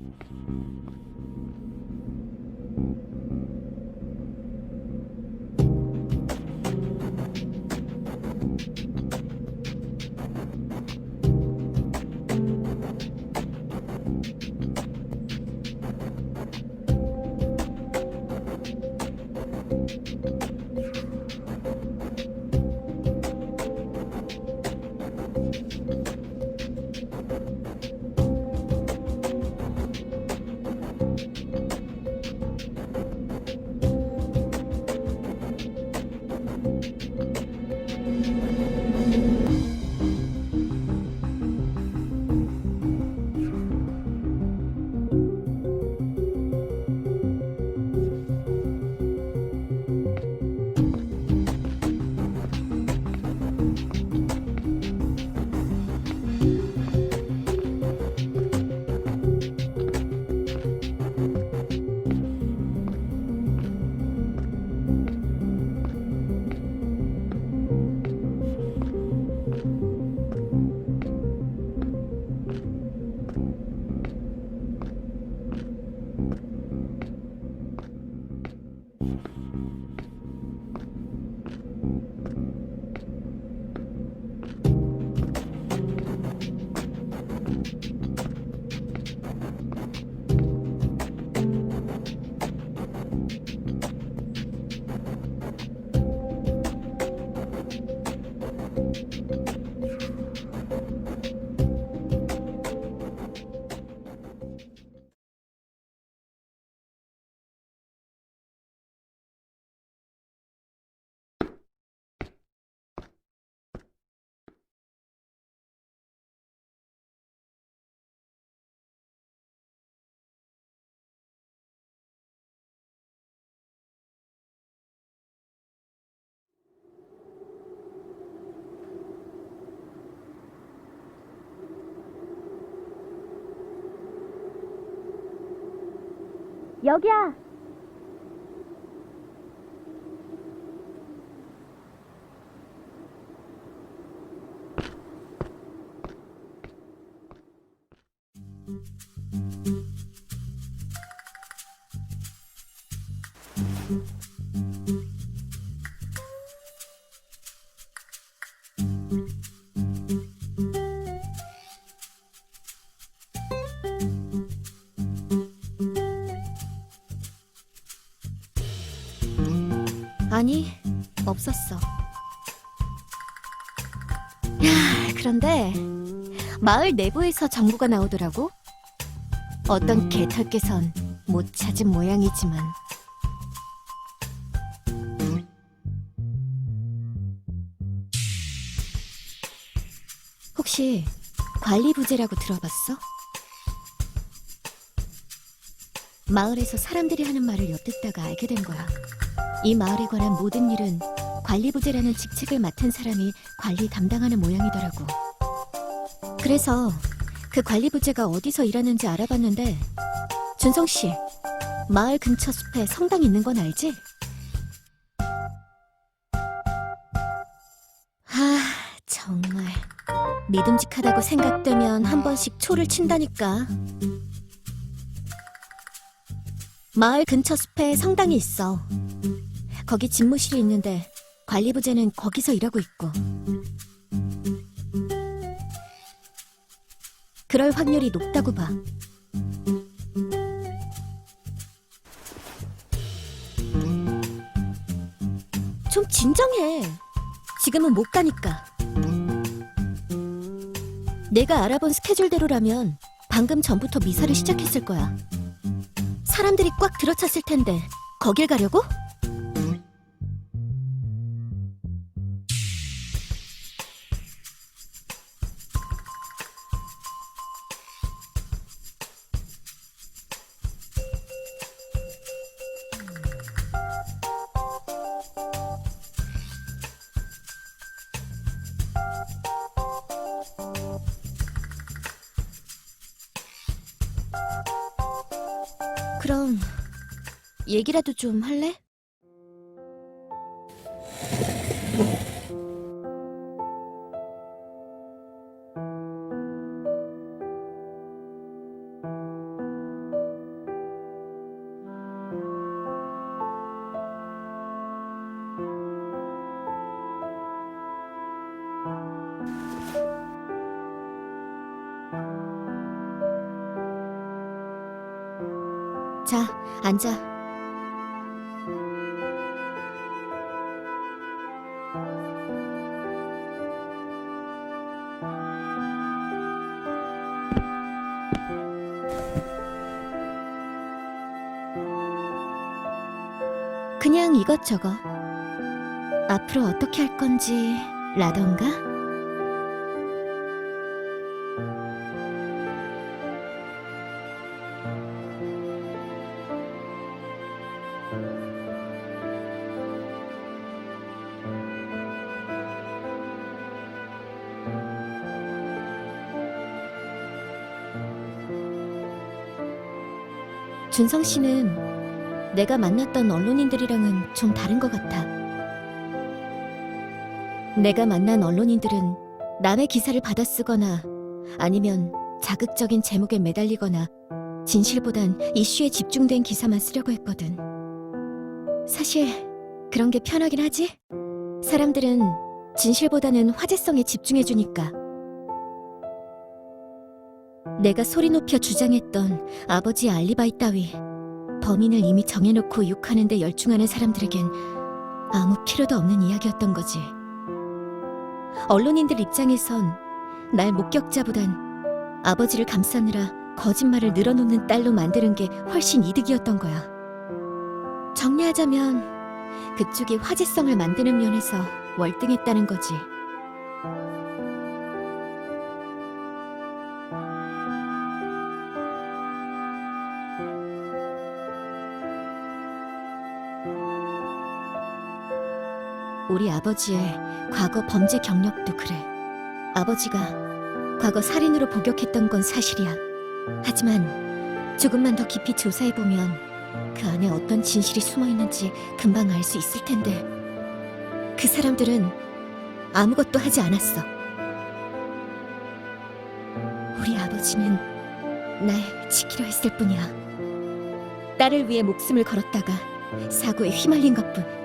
Mm-hmm. 여기야. 아니, 없었어. 야, 그런데 마을 내부에서 정보가 나오더라고. 어떤 개털개선 못 찾은 모양이지만. 혹시 관리 부재라고 들어봤어? 마을에서 사람들이 하는 말을 엿듣다가 알게 된 거야. 이 마을에 관한 모든 일은 관리부재라는 직책을 맡은 사람이 관리 담당하는 모양이더라고. 그래서 그 관리부재가 어디서 일하는지 알아봤는데 준성 씨, 마을 근처 숲에 성당 있는 건 알지? 아, 정말 믿음직하다고 생각되면 한 번씩 초를 친다니까. 마을 근처 숲에 성당이 있어. 거기 집무실이 있는데 관리부재는 거기서 일하고 있고. 그럴 확률이 높다고 봐. 좀 진정해. 지금은 못 가니까. 내가 알아본 스케줄대로라면 방금 전부터 미사를 시작했을 거야. 사람들이 꽉 들어찼을 텐데 거길 가려고? 그럼 얘기라도 좀 할래? 자, 앉아. 그냥 이것저것. 앞으로 어떻게 할 건지, 라던가? 준성 씨는 내가 만났던 언론인들이랑은 좀 다른 것 같아. 내가 만난 언론인들은 남의 기사를 받아쓰거나 아니면 자극적인 제목에 매달리거나 진실보단 이슈에 집중된 기사만 쓰려고 했거든. 사실 그런 게 편하긴 하지? 사람들은 진실보다는 화제성에 집중해주니까. 내가 소리 높여 주장했던 아버지의 알리바이 따위 범인을 이미 정해놓고 욕하는데 열중하는 사람들에겐 아무 필요도 없는 이야기였던 거지. 언론인들 입장에선 날 목격자보단 아버지를 감싸느라 거짓말을 늘어놓는 딸로 만드는 게 훨씬 이득이었던 거야. 정리하자면 그쪽이 화제성을 만드는 면에서 월등했다는 거지. 우리 아버지의 과거 범죄 경력도 그래. 아버지가 과거 살인으로 복역했던 건 사실이야. 하지만 조금만 더 깊이 조사해보면 그 안에 어떤 진실이 숨어 있는지 금방 알 수 있을 텐데. 그 사람들은 아무것도 하지 않았어. 우리 아버지는 날 지키려 했을 뿐이야. 딸을 위해 목숨을 걸었다가 사고에 휘말린 것뿐.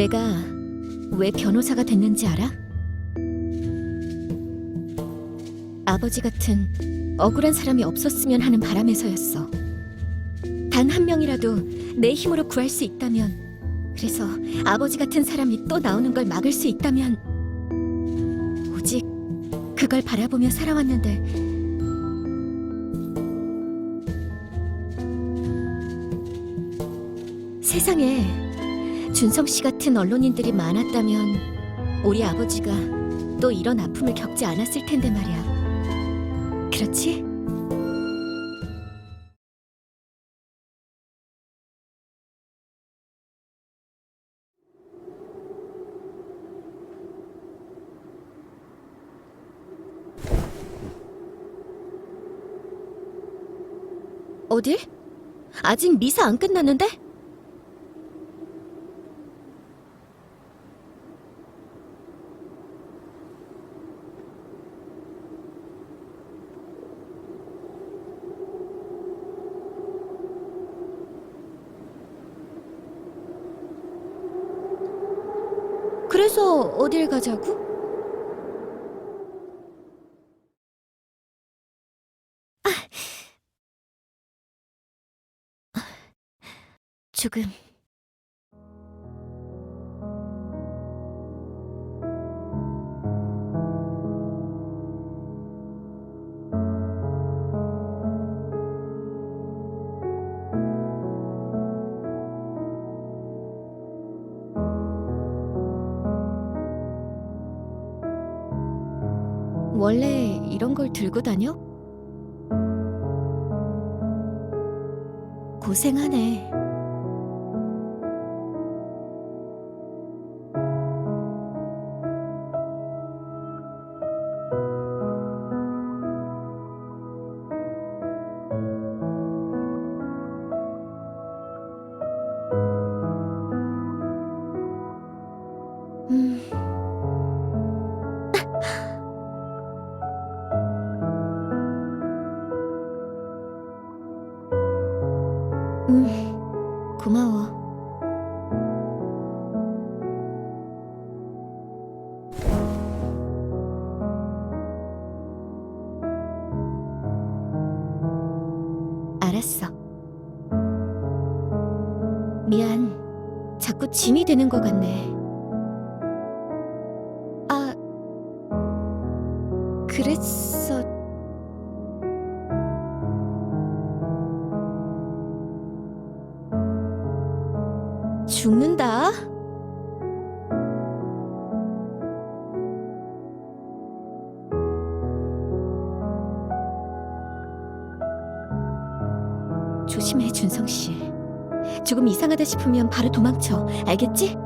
내가 왜 변호사가 됐는지 알아? 아버지 같은 억울한 사람이 없었으면 하는 바람에서였어. 단 한 명이라도 내 힘으로 구할 수 있다면, 그래서 아버지 같은 사람이 또 나오는 걸 막을 수 있다면, 오직 그걸 바라보며 살아왔는데, 세상에 준성 씨 같은 언론인들이 많았다면 우리 아버지가 또 이런 아픔을 겪지 않았을 텐데 말이야. 그렇지? 어딜? 아직 미사 안 끝났는데? 그래서 어딜 가자고? 조금 걸 들고 다녀? 고생하네. 음, 고마워. 알았어. 미안. 자꾸 짐이 되는 것 같네. 죽는다. 조심해, 준성 씨. 조금 이상하다 싶으면 바로 도망쳐. 알겠지?